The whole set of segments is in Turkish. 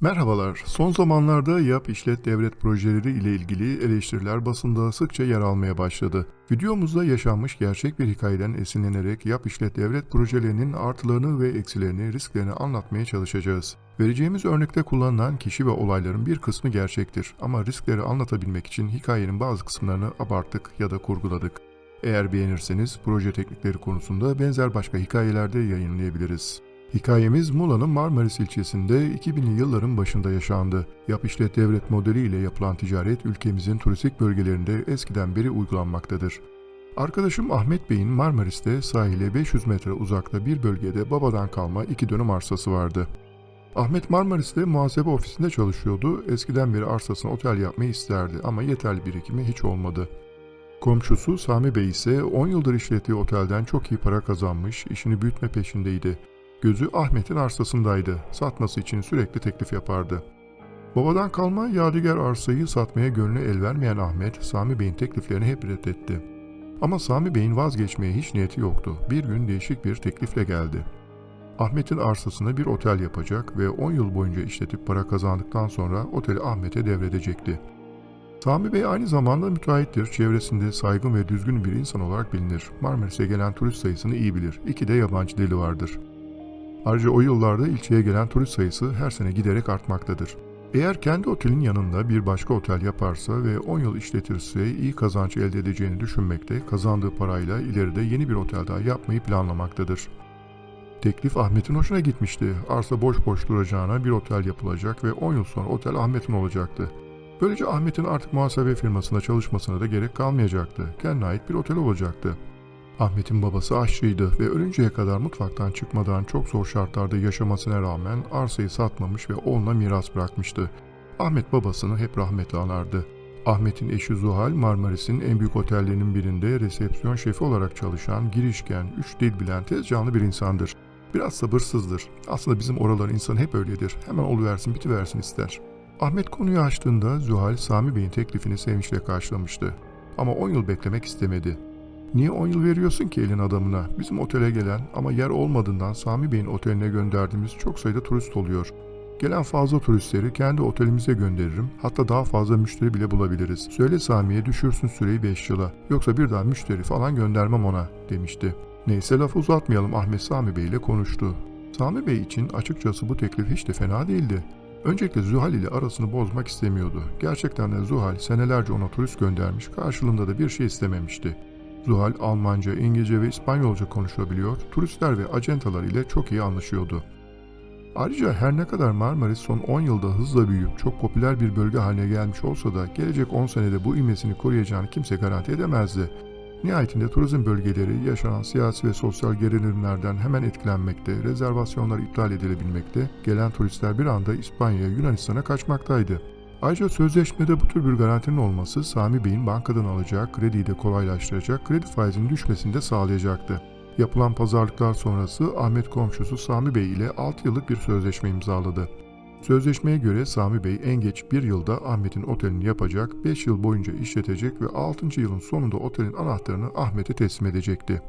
Merhabalar. Son zamanlarda yap işlet devlet projeleri ile ilgili eleştiriler basında sıkça yer almaya başladı. Videomuzda yaşanmış gerçek bir hikayeden esinlenerek yap işlet devlet projelerinin artılarını ve eksilerini, risklerini anlatmaya çalışacağız. Vereceğimiz örnekte kullanılan kişi ve olayların bir kısmı gerçektir ama riskleri anlatabilmek için hikayenin bazı kısımlarını abarttık ya da kurguladık. Eğer beğenirseniz proje teknikleri konusunda benzer başka hikayelerde yayınlayabiliriz. Hikayemiz Muğla'nın Marmaris ilçesinde 2000'li yılların başında yaşandı. Yap işlet devlet modeliyle yapılan ticaret ülkemizin turistik bölgelerinde eskiden beri uygulanmaktadır. Arkadaşım Ahmet Bey'in Marmaris'te sahile 500 metre uzakta bir bölgede babadan kalma iki dönüm arsası vardı. Ahmet Marmaris'te muhasebe ofisinde çalışıyordu. Eskiden beri arsasına otel yapmayı isterdi ama yeterli birikimi hiç olmadı. Komşusu Sami Bey ise 10 yıldır işlettiği otelden çok iyi para kazanmış, işini büyütme peşindeydi. Gözü Ahmet'in arsasındaydı. Satması için sürekli teklif yapardı. Babadan kalma yadigar arsayı satmaya gönlü el vermeyen Ahmet, Sami Bey'in tekliflerini hep reddetti. Ama Sami Bey'in vazgeçmeye hiç niyeti yoktu. Bir gün değişik bir teklifle geldi. Ahmet'in arsasına bir otel yapacak ve 10 yıl boyunca işletip para kazandıktan sonra oteli Ahmet'e devredecekti. Sami Bey aynı zamanda müteahhittir. Çevresinde saygın ve düzgün bir insan olarak bilinir. Marmaris'e gelen turist sayısını iyi bilir. İki de yabancı dili vardır. Ayrıca o yıllarda ilçeye gelen turist sayısı her sene giderek artmaktadır. Eğer kendi otelin yanında bir başka otel yaparsa ve 10 yıl işletirse iyi kazanç elde edeceğini düşünmekte, kazandığı parayla ileride yeni bir otel daha yapmayı planlamaktadır. Teklif Ahmet'in hoşuna gitmişti. Arsa boş boş duracağına bir otel yapılacak ve 10 yıl sonra otel Ahmet'in olacaktı. Böylece Ahmet'in artık muhasebe firmasında çalışmasına da gerek kalmayacaktı. Kendine ait bir otel olacaktı. Ahmet'in babası aşçıydı ve ölünceye kadar mutfaktan çıkmadan çok zor şartlarda yaşamasına rağmen arsayı satmamış ve oğluna miras bırakmıştı. Ahmet babasını hep rahmetle anardı. Ahmet'in eşi Zuhal, Marmaris'in en büyük otellerinin birinde resepsiyon şefi olarak çalışan, girişken, üç dil bilen tez canlı bir insandır. Biraz sabırsızdır. Aslında bizim oraların insanı hep öyledir. Hemen oluversin bitiversin ister. Ahmet konuyu açtığında Zuhal, Sami Bey'in teklifini sevinçle karşılamıştı. Ama 10 yıl beklemek istemedi. Niye 10 yıl veriyorsun ki elin adamına? Bizim otele gelen ama yer olmadığından Sami Bey'in oteline gönderdiğimiz çok sayıda turist oluyor. Gelen fazla turistleri kendi otelimize gönderirim. Hatta daha fazla müşteri bile bulabiliriz. Söyle Sami'ye düşürsün süreyi 5 yıla. Yoksa bir daha müşteri falan göndermem ona demişti. Neyse lafı uzatmayalım Ahmet Sami Bey ile konuştu. Sami Bey için açıkçası bu teklif hiç de fena değildi. Öncelikle Zuhal ile arasını bozmak istemiyordu. Gerçekten de Zuhal senelerce ona turist göndermiş, karşılığında da bir şey istememişti. Zuhal Almanca, İngilizce ve İspanyolca konuşabiliyor, turistler ve acentalar ile çok iyi anlaşıyordu. Ayrıca her ne kadar Marmaris son 10 yılda hızla büyüyüp çok popüler bir bölge haline gelmiş olsa da gelecek 10 senede bu ivmesini koruyacağını kimse garanti edemezdi. Nihayetinde turizm bölgeleri yaşanan siyasi ve sosyal gerilimlerden hemen etkilenmekte, rezervasyonlar iptal edilebilmekte, gelen turistler bir anda İspanya'ya, Yunanistan'a kaçmaktaydı. Ayrıca sözleşmede bu tür bir garantinin olması Sami Bey'in bankadan alacağı krediyi de kolaylaştıracak, kredi faizinin düşmesini de sağlayacaktı. Yapılan pazarlıklar sonrası Ahmet komşusu Sami Bey ile 6 yıllık bir sözleşme imzaladı. Sözleşmeye göre Sami Bey en geç bir yılda Ahmet'in otelini yapacak, 5 yıl boyunca işletecek ve 6. yılın sonunda otelin anahtarını Ahmet'e teslim edecekti.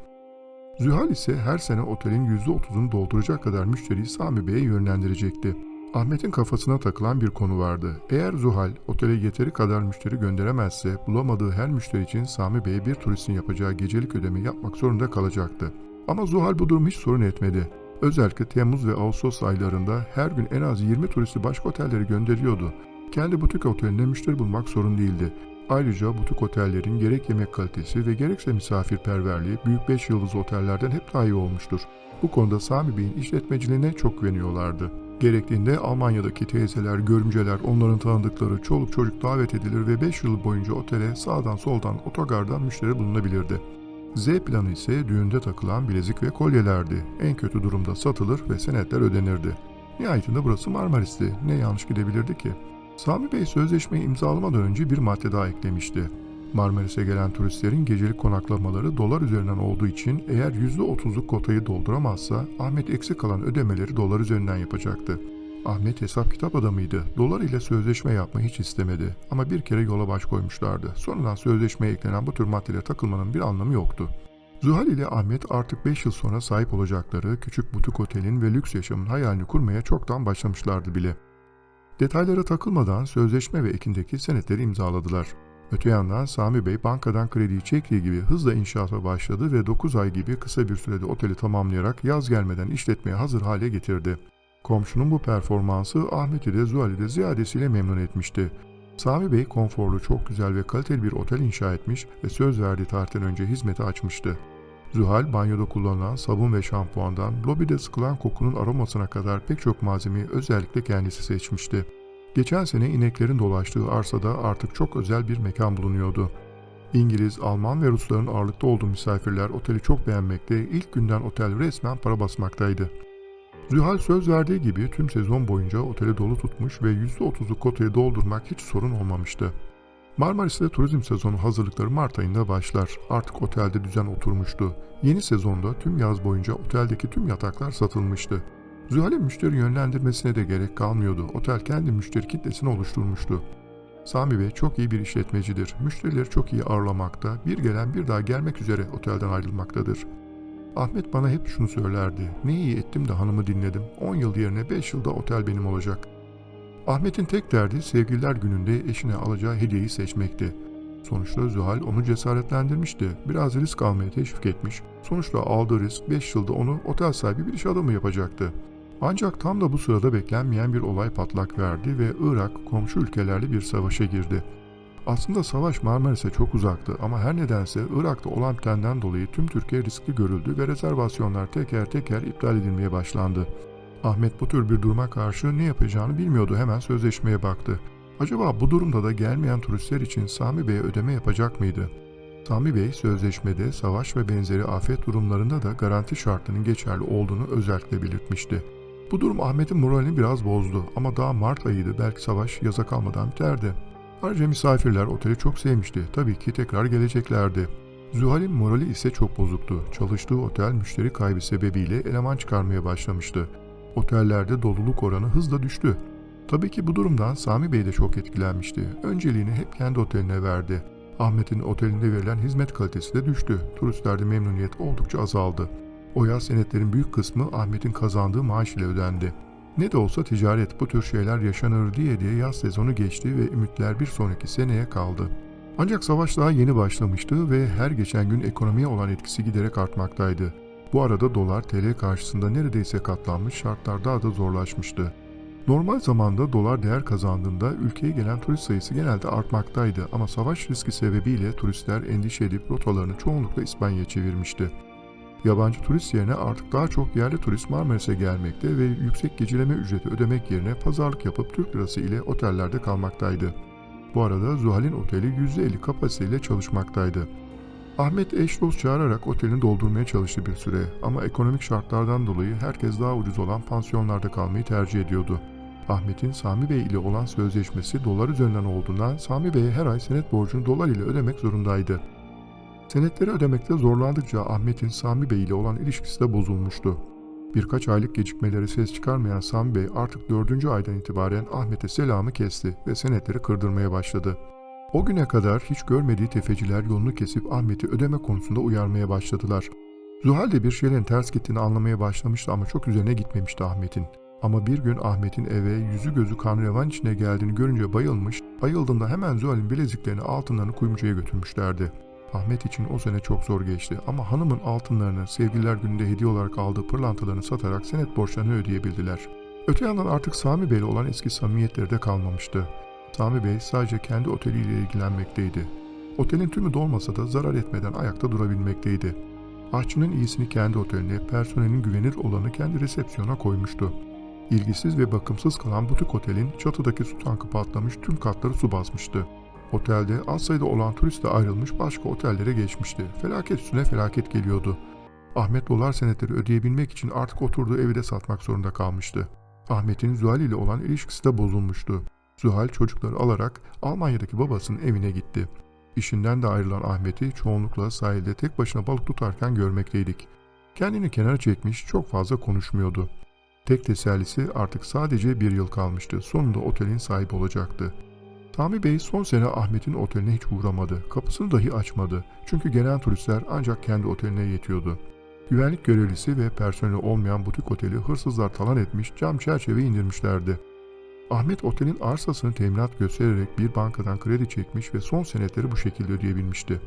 Zühal ise her sene otelin %30'unu dolduracak kadar müşteriyi Sami Bey'e yönlendirecekti. Ahmet'in kafasına takılan bir konu vardı. Eğer Zuhal otele yeteri kadar müşteri gönderemezse bulamadığı her müşteri için Sami Bey'e bir turistin yapacağı gecelik ödeme yapmak zorunda kalacaktı. Ama Zuhal bu durumu hiç sorun etmedi. Özellikle Temmuz ve Ağustos aylarında her gün en az 20 turisti başka otellere gönderiyordu. Kendi butik otelinde müşteri bulmak sorun değildi. Ayrıca butik otellerin gerek yemek kalitesi ve gerekse misafirperverliği büyük 5 yıldızlı otellerden hep daha iyi olmuştur. Bu konuda Sami Bey'in işletmeciliğine çok güveniyorlardı. Gerektiğinde Almanya'daki teyzeler, görümceler, onların tanıdıkları çoluk çocuk davet edilir ve 5 yıl boyunca otele sağdan soldan otogardan müşteri bulunabilirdi. Z planı ise düğünde takılan bilezik ve kolyelerdi. En kötü durumda satılır ve senetler ödenirdi. Nihayetinde burası Marmaris'ti. Ne yanlış gidebilirdi ki? Sami Bey sözleşmeyi imzalamadan önce bir madde daha eklemişti. Marmaris'e gelen turistlerin gecelik konaklamaları dolar üzerinden olduğu için eğer %30'luk kotayı dolduramazsa Ahmet eksik kalan ödemeleri dolar üzerinden yapacaktı. Ahmet hesap kitap adamıydı. Dolar ile sözleşme yapmayı hiç istemedi. Ama bir kere yola baş koymuşlardı. Sonradan sözleşmeye eklenen bu tür maddelere takılmanın bir anlamı yoktu. Zuhal ile Ahmet artık 5 yıl sonra sahip olacakları küçük butik otelin ve lüks yaşamın hayalini kurmaya çoktan başlamışlardı bile. Detaylara takılmadan sözleşme ve ekindeki senetleri imzaladılar. Öte yandan Sami Bey bankadan krediyi çektiği gibi hızla inşaata başladı ve 9 ay gibi kısa bir sürede oteli tamamlayarak yaz gelmeden işletmeye hazır hale getirdi. Komşunun bu performansı Ahmet'i de Zuhal'i de ziyadesiyle memnun etmişti. Sami Bey konforlu, çok güzel ve kaliteli bir otel inşa etmiş ve söz verdiği tarihten önce hizmete açmıştı. Zuhal, banyoda kullanılan sabun ve şampuandan, lobide sıkılan kokunun aromasına kadar pek çok malzemeyi özellikle kendisi seçmişti. Geçen sene ineklerin dolaştığı arsada artık çok özel bir mekan bulunuyordu. İngiliz, Alman ve Rusların ağırlıkta olduğu misafirler oteli çok beğenmekte, ilk günden otel resmen para basmaktaydı. Zühal söz verdiği gibi tüm sezon boyunca oteli dolu tutmuş ve %30'u kotayı doldurmak hiç sorun olmamıştı. Marmaris'te turizm sezonu hazırlıkları Mart ayında başlar. Artık otelde düzen oturmuştu. Yeni sezonda tüm yaz boyunca oteldeki tüm yataklar satılmıştı. Zühal'in müşteri yönlendirmesine de gerek kalmıyordu. Otel kendi müşteri kitlesini oluşturmuştu. Sami Bey çok iyi bir işletmecidir. Müşterileri çok iyi ağırlamakta, bir gelen bir daha gelmek üzere otelden ayrılmaktadır. Ahmet bana hep şunu söylerdi. Ne iyi ettim de hanımı dinledim. 10 yıl yerine 5 yılda otel benim olacak. Ahmet'in tek derdi sevgililer gününde eşine alacağı hediyeyi seçmekti. Sonuçta Zühal onu cesaretlendirmişti. Biraz risk almaya teşvik etmiş. Sonuçta aldığı risk 5 yılda onu otel sahibi bir iş adamı yapacaktı. Ancak tam da bu sırada beklenmeyen bir olay patlak verdi ve Irak komşu ülkelerle bir savaşa girdi. Aslında savaş Marmaris'e çok uzaktı ama her nedense Irak'ta olan bitenden dolayı tüm Türkiye riskli görüldü ve rezervasyonlar teker teker iptal edilmeye başlandı. Ahmet bu tür bir duruma karşı ne yapacağını bilmiyordu hemen sözleşmeye baktı. Acaba bu durumda da gelmeyen turistler için Sami Bey'e ödeme yapacak mıydı? Sami Bey sözleşmede savaş ve benzeri afet durumlarında da garanti şartının geçerli olduğunu özellikle belirtmişti. Bu durum Ahmet'in moralini biraz bozdu ama daha Mart ayıydı belki savaş yaza kalmadan biterdi. Ayrıca misafirler oteli çok sevmişti. Tabii ki tekrar geleceklerdi. Zühal'in morali ise çok bozuktu. Çalıştığı otel müşteri kaybı sebebiyle eleman çıkarmaya başlamıştı. Otellerde doluluk oranı hızla düştü. Tabii ki bu durumdan Sami Bey de çok etkilenmişti. Önceliğini hep kendi oteline verdi. Ahmet'in otelinde verilen hizmet kalitesi de düştü. Turistlerde memnuniyet oldukça azaldı. O yaz senetlerin büyük kısmı Ahmet'in kazandığı maaş ile ödendi. Ne de olsa ticaret bu tür şeyler yaşanır diye diye yaz sezonu geçti ve ümitler bir sonraki seneye kaldı. Ancak savaş daha yeni başlamıştı ve her geçen gün ekonomiye olan etkisi giderek artmaktaydı. Bu arada dolar TL karşısında neredeyse katlanmış şartlar daha da zorlaşmıştı. Normal zamanda dolar değer kazandığında ülkeye gelen turist sayısı genelde artmaktaydı ama savaş riski sebebiyle turistler endişe edip rotalarını çoğunlukla İspanya'ya çevirmişti. Yabancı turist yerine artık daha çok yerli turist Marmaris'e gelmekte ve yüksek geceleme ücreti ödemek yerine pazarlık yapıp Türk lirası ile otellerde kalmaktaydı. Bu arada Zuhal'in oteli %50 kapasiteyle çalışmaktaydı. Ahmet eş dost çağırarak otelini doldurmaya çalıştı bir süre ama ekonomik şartlardan dolayı herkes daha ucuz olan pansiyonlarda kalmayı tercih ediyordu. Ahmet'in Sami Bey ile olan sözleşmesi dolar üzerinden olduğundan Sami Bey'e her ay senet borcunu dolar ile ödemek zorundaydı. Senetleri ödemekte zorlandıkça Ahmet'in Sami Bey ile olan ilişkisi de bozulmuştu. Birkaç aylık gecikmeleri ses çıkarmayan Sami Bey artık dördüncü aydan itibaren Ahmet'e selamı kesti ve senetleri kırdırmaya başladı. O güne kadar hiç görmediği tefeciler yolunu kesip Ahmet'i ödeme konusunda uyarmaya başladılar. Zuhal de bir şeylerin ters gittiğini anlamaya başlamıştı ama çok üzerine gitmemişti Ahmet'in. Ama bir gün Ahmet'in eve yüzü gözü kan revan içine geldiğini görünce bayılmış, bayıldığında hemen Zuhal'in bileziklerini altınlarını kuyumcuya götürmüşlerdi. Ahmet için o sene çok zor geçti ama hanımın altınlarını sevgililer gününde hediye olarak aldığı pırlantalarını satarak senet borçlarını ödeyebildiler. Öte yandan artık Sami Bey'le olan eski samimiyetleri de kalmamıştı. Sami Bey sadece kendi oteliyle ilgilenmekteydi. Otelin tümü dolmasa da zarar etmeden ayakta durabilmekteydi. Aşçının iyisini kendi oteline, personelin güvenir olanı kendi resepsiyona koymuştu. İlgisiz ve bakımsız kalan butik otelin çatıdaki su tankı patlamış tüm katları su basmıştı. Otelde az sayıda olan turist de ayrılmış başka otellere geçmişti. Felaket üstüne felaket geliyordu. Ahmet dolar senetleri ödeyebilmek için artık oturduğu evi de satmak zorunda kalmıştı. Ahmet'in Zühal ile olan ilişkisi de bozulmuştu. Zühal çocukları alarak Almanya'daki babasının evine gitti. İşinden de ayrılan Ahmet'i çoğunlukla sahilde tek başına balık tutarken görmekteydik. Kendini kenara çekmiş çok fazla konuşmuyordu. Tek tesellisi artık sadece bir yıl kalmıştı. Sonunda otelin sahibi olacaktı. Sami Bey son sene Ahmet'in oteline hiç uğramadı. Kapısını dahi açmadı. Çünkü gelen turistler ancak kendi oteline yetiyordu. Güvenlik görevlisi ve personeli olmayan butik oteli hırsızlar talan etmiş, cam çerçeve indirmişlerdi. Ahmet otelin arsasını teminat göstererek bir bankadan kredi çekmiş ve son senetleri bu şekilde ödeyebilmişti.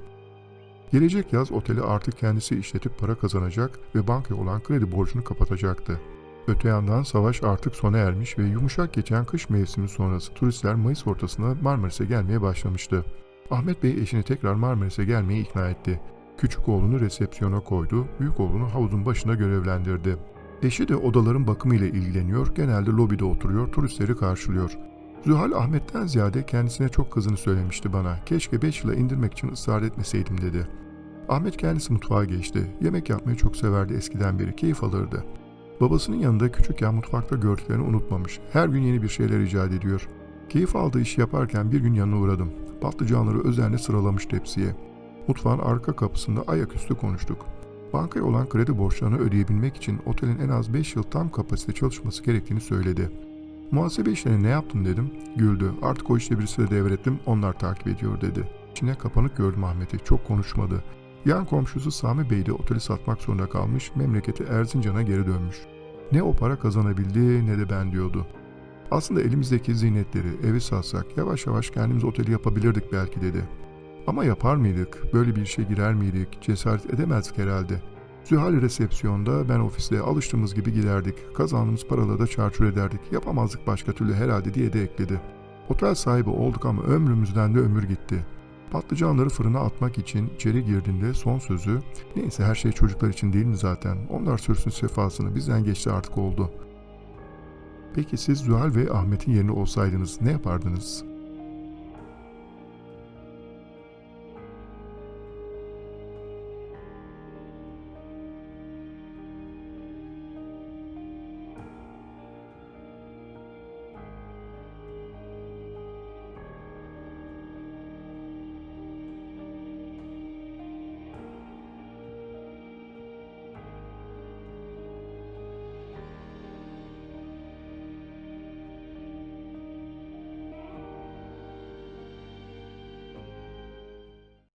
Gelecek yaz oteli artık kendisi işletip para kazanacak ve bankaya olan kredi borcunu kapatacaktı. Öte yandan savaş artık sona ermiş ve yumuşak geçen kış mevsimi sonrası turistler Mayıs ortasında Marmaris'e gelmeye başlamıştı. Ahmet Bey eşini tekrar Marmaris'e gelmeye ikna etti. Küçük oğlunu resepsiyona koydu, büyük oğlunu havuzun başına görevlendirdi. Eşi de odaların bakımıyla ilgileniyor, genelde lobide oturuyor, turistleri karşılıyor. Zühal Ahmet'ten ziyade kendisine çok kızını söylemişti bana. Keşke 5 yıla indirmek için ısrar etmeseydim dedi. Ahmet kendisi mutfağa geçti. Yemek yapmayı çok severdi eskiden beri, keyif alırdı. Babasının yanında küçükken mutfakta gördüklerini unutmamış. Her gün yeni bir şeyler icat ediyor. Keyif aldığı işi yaparken bir gün yanına uğradım. Patlıcanları özenle sıralamış tepsiye. Mutfağın arka kapısında ayaküstü konuştuk. Bankaya olan kredi borçlarını ödeyebilmek için otelin en az 5 yıl tam kapasite çalışması gerektiğini söyledi. Muhasebe işlerine ne yaptın dedim. Güldü. Artık o işte birisiyle devrettim. Onlar takip ediyor dedi. İçine kapanık gördüm Ahmet'i. Çok konuşmadı. Yan komşusu Sami Bey de oteli satmak zorunda kalmış. Memleketi Erzincan'a geri dönmüş. Ne o para kazanabildi ne de ben diyordu. Aslında elimizdeki ziynetleri evi satsak yavaş yavaş kendimiz oteli yapabilirdik belki dedi. Ama yapar mıydık? Böyle bir işe girer miydik? Cesaret edemezdik herhalde. Zühal resepsiyonda ben ofiste alıştığımız gibi giderdik. Kazandığımız paraları da çarçur ederdik. Yapamazdık başka türlü herhalde diye de ekledi. Otel sahibi olduk ama ömrümüzden de ömür gitti. Patlıcanları fırına atmak için içeri girdiğinde son sözü neyse her şey çocuklar için değil mi zaten? Onlar sürsün sefasını bizden geçti artık oldu. Peki siz Zühal ve Ahmet'in yerine olsaydınız ne yapardınız?